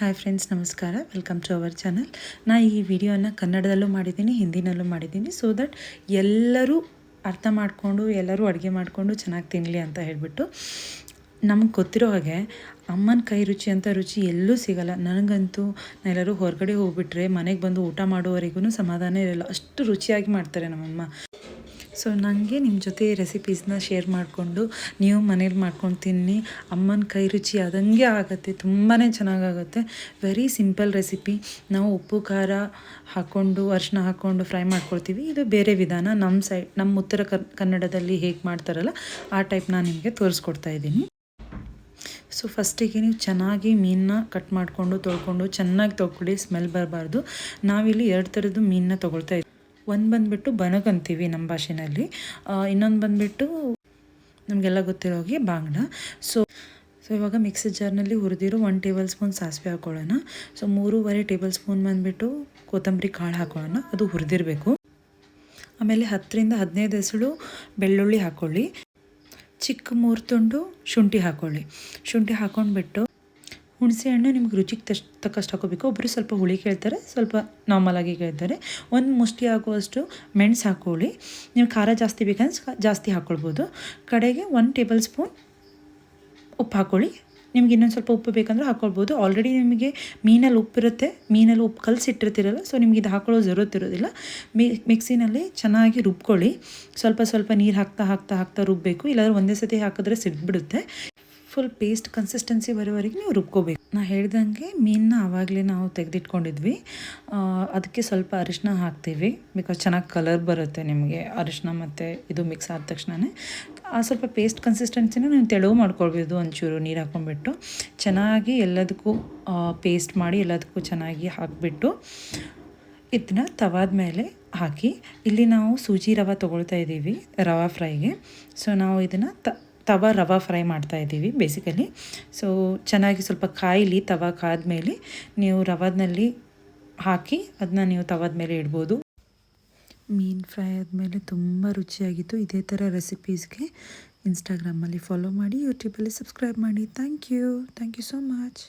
Hi friends ನಮಸ್ಕಾರ. Welcome to our channel ನಾ ಈ ವಿಡಿಯೋನ ಕನ್ನಡದಲ್ಲೂ ಮಾಡಿದ್ದೀನಿ, ಹಿಂದಿನಲ್ಲೂ ಮಾಡಿದ್ದೀನಿ ಸೊ ದಟ್ ಎಲ್ಲರೂ ಅರ್ಥ ಮಾಡಿಕೊಂಡು, ಎಲ್ಲರೂ ಅಡುಗೆ ಮಾಡಿಕೊಂಡು ಚೆನ್ನಾಗಿ ತಿನ್ನಲಿ ಅಂತ ಹೇಳಿಬಿಟ್ಟು, ನಮ್ಗೆ ಗೊತ್ತಿರೋ ಹಾಗೆ ಅಮ್ಮನ ಕೈ ರುಚಿ ಅಂತ ರುಚಿ ಎಲ್ಲೂ ಸಿಗಲ್ಲ. ನನಗಂತೂ ನಾನು ಎಲ್ಲರೂ ಹೊರಗಡೆ ಹೋಗ್ಬಿಟ್ರೆ ಮನೆಗೆ ಬಂದು ಊಟ ಮಾಡೋವರೆಗೂ ಸಮಾಧಾನ ಇರಲ್ಲ. ಅಷ್ಟು ರುಚಿಯಾಗಿ ಮಾಡ್ತಾರೆ ನಮ್ಮಮ್ಮ. ಸೊ ನನಗೆ ನಿಮ್ಮ ಜೊತೆ ರೆಸಿಪೀಸ್ನ ಶೇರ್ ಮಾಡಿಕೊಂಡು ನೀವು ಮನೇಲಿ ಮಾಡ್ಕೊಂಡು ತಿನ್ನಿ. ಅಮ್ಮನ ಕೈ ರುಚಿ ಆದಂಗೆ ಆಗುತ್ತೆ ತುಂಬಾ ಚೆನ್ನಾಗಾಗುತ್ತೆ ವೆರಿ ಸಿಂಪಲ್ ರೆಸಿಪಿ ನಾವು ಉಪ್ಪು, ಖಾರ ಹಾಕ್ಕೊಂಡು ಅರಿಶಿನ ಹಾಕ್ಕೊಂಡು ಫ್ರೈ ಮಾಡ್ಕೊಳ್ತೀವಿ. ಇದು ಬೇರೆ ವಿಧಾನ. ನಮ್ಮ ಸೈಡ್ ನಮ್ಮ ಉತ್ತರ ಕನ್ನಡದಲ್ಲಿ ಹೇಗೆ ಮಾಡ್ತಾರಲ್ಲ, ಆ ಟೈಪ್ ನಾನು ನಿಮಗೆ ತೋರಿಸ್ಕೊಡ್ತಾ ಇದ್ದೀನಿ. ಸೊ ಫಸ್ಟಿಗೆ ನೀವು ಚೆನ್ನಾಗಿ ಮೀನನ್ನ ಕಟ್ ಮಾಡಿಕೊಂಡು ತೊಳ್ಕೊಂಡು ಚೆನ್ನಾಗಿ ತೊಗೊಳ್ಳಿ ಸ್ಮೆಲ್ ಬರಬಾರ್ದು. ನಾವಿಲ್ಲಿ ಎರಡು ಥರದ್ದು ಮೀನನ್ನ ತೊಗೊಳ್ತಾ ಇದ್ದೀವಿ ಒಂದು ಬಂದುಬಿಟ್ಟು ಬನಗಂತೀವಿ ನಮ್ಮ ಭಾಷೆನಲ್ಲಿ. ಇನ್ನೊಂದು ಬಂದುಬಿಟ್ಟು ನಮಗೆಲ್ಲ ಗೊತ್ತಿರೋ ಹಾಗೆ ಬಾಂಗ್ಡ ಸೊ ಸೊ ಇವಾಗ ಮಿಕ್ಸಿ ಜಾರ್ನಲ್ಲಿ ಹುರಿದಿರೋ ಒನ್ ಟೇಬಲ್ ಸ್ಪೂನ್ ಸಾಸಿವೆ ಹಾಕೊಳ್ಳೋಣ. ಸೊ ಮೂರುವರೆ ಟೇಬಲ್ ಸ್ಪೂನ್ ಬಂದುಬಿಟ್ಟು ಕೊತ್ತಂಬರಿ ಕಾಳು ಹಾಕೊಳ್ಳೋಣ. ಅದು ಹುರಿದಿರಬೇಕು. ಆಮೇಲೆ ಹತ್ತರಿಂದ ಹದಿನೈದು ಹೆಸಳು ಬೆಳ್ಳುಳ್ಳಿ ಹಾಕ್ಕೊಳ್ಳಿ ಚಿಕ್ಕ ಮೂರು ತುಂಡು ಶುಂಠಿ ಹಾಕ್ಕೊಳ್ಳಿ ಶುಂಠಿ ಹಾಕ್ಕೊಂಡ್ಬಿಟ್ಟು ಹುಣಸೆ ಹಣ್ಣು ನಿಮ್ಗೆ ರುಚಿಗೆ ತಶ್, ತಕ್ಕಷ್ಟು ಹಾಕೋಬೇಕು. ಒಬ್ಬರು ಸ್ವಲ್ಪ ಹುಳಿ ಕೇಳ್ತಾರೆ, ಸ್ವಲ್ಪ ನಾರ್ಮಲಾಗಿ ಕೇಳ್ತಾರೆ. ಒಂದು ಮುಷ್ಟಿ ಆಗುವಷ್ಟು ಮೆಣಸು ಹಾಕ್ಕೊಳ್ಳಿ ನೀವು ಖಾರ ಜಾಸ್ತಿ ಬೇಕಂದ್ರೆ ಜಾಸ್ತಿ ಹಾಕ್ಕೊಳ್ಬೋದು ಕಡೆಗೆ ಒನ್ ಟೇಬಲ್ ಸ್ಪೂನ್ ಉಪ್ಪು ಹಾಕ್ಕೊಳ್ಳಿ ನಿಮ್ಗೆ ಇನ್ನೊಂದು ಸ್ವಲ್ಪ ಉಪ್ಪು ಬೇಕಂದ್ರೆ ಹಾಕ್ಕೊಳ್ಬೋದು ಆಲ್ರೆಡಿ ನಿಮಗೆ ಮೀನಲ್ಲಿ ಉಪ್ಪಿರುತ್ತೆ ಮೀನಲ್ಲಿ ಉಪ್ಪು ಕಲಸಿಟ್ಟಿರ್ತಿರಲ್ಲ ಸೊ ನಿಮ್ಗೆ ಇದು ಹಾಕೊಳ್ಳೋ ಜರೂರತ್ ಇರೋದಿಲ್ಲ. ಮಿಕ್ಸಿನಲ್ಲಿ ಚೆನ್ನಾಗಿ ರುಬ್ಕೊಳ್ಳಿ. ಸ್ವಲ್ಪ ಸ್ವಲ್ಪ ನೀರು ಹಾಕ್ತಾ ಹಾಕ್ತಾ ಹಾಕ್ತಾ ರುಬ್ಬಬೇಕು ಇಲ್ಲಾಂದ್ರೆ ಒಂದೇ ಸತಿ ಹಾಕಿದ್ರೆ ಸಿಡ್ಬಿಡುತ್ತೆ. ಫುಲ್ ಪೇಸ್ಟ್ ಕನ್ಸಿಸ್ಟೆನ್ಸಿ ಬರೋವರೆಗೆ ನೀವು ರುಬ್ಕೋಬೇಕು. ನಾ ಹೇಳ್ದಂಗೆ ಮೀನನ್ನ ಆವಾಗಲೇ ನಾವು ತೆಗೆದಿಟ್ಕೊಂಡಿದ್ವಿ. ಅದಕ್ಕೆ ಸ್ವಲ್ಪ ಅರಿಶಿನ ಹಾಕ್ತೀವಿ. ಬಿಕಾಸ್ ಚೆನ್ನಾಗಿ ಕಲರ್ ಬರುತ್ತೆ ನಿಮಗೆ. ಅರಿಶಿನ ಮತ್ತು ಇದು ಮಿಕ್ಸ್ ಆದ ತಕ್ಷಣವೇ ಸ್ವಲ್ಪ ಪೇಸ್ಟ್ ಕನ್ಸಿಸ್ಟೆನ್ಸಿನ ನೀವು ತೆಳುವು ಮಾಡ್ಕೊಳ್ಬೋದು ಒಂಚೂರು ನೀರು ಹಾಕ್ಕೊಂಡ್ಬಿಟ್ಟು ಚೆನ್ನಾಗಿ ಎಲ್ಲದಕ್ಕೂ ಪೇಸ್ಟ್ ಮಾಡಿ ಎಲ್ಲದಕ್ಕೂ ಚೆನ್ನಾಗಿ ಹಾಕಿಬಿಟ್ಟು ಇದನ್ನ ತವಾದ ಮೇಲೆ ಹಾಕಿ. ಇಲ್ಲಿ ನಾವು ಸೂಜಿ ರವೆ ತೊಗೊಳ್ತಾ ಇದ್ದೀವಿ ರವಾ ಫ್ರೈಗೆ. ಸೊ ನಾವು ಇದನ್ನು ತ ತವ, ರವಾ ಫ್ರೈ ಮಾಡ್ತಾ ಇದ್ದೀವಿ ಬೇಸಿಕಲಿ ಸೊ ಚೆನ್ನಾಗಿ ಸ್ವಲ್ಪ ಕಾಯಿಲಿ ತವ ಕಾದ್ಮೇಲೆ ನೀವು ರವದಲ್ಲಿ ಹಾಕಿ ಅದನ್ನ ನೀವು ತವದ ಮೇಲೆ ಇಡ್ಬೋದು. ಮೀನು ಫ್ರೈ ಆದಮೇಲೆ ತುಂಬ ರುಚಿಯಾಗಿತ್ತು. ಇದೇ ಥರ ರೆಸಿಪೀಸ್ಗೆ ಇನ್ಸ್ಟಾಗ್ರಾಮಲ್ಲಿ ಫಾಲೋ ಮಾಡಿ ಯೂಟ್ಯೂಬಲ್ಲಿ ಸಬ್ಸ್ಕ್ರೈಬ್ ಮಾಡಿ. Thank you thank you so much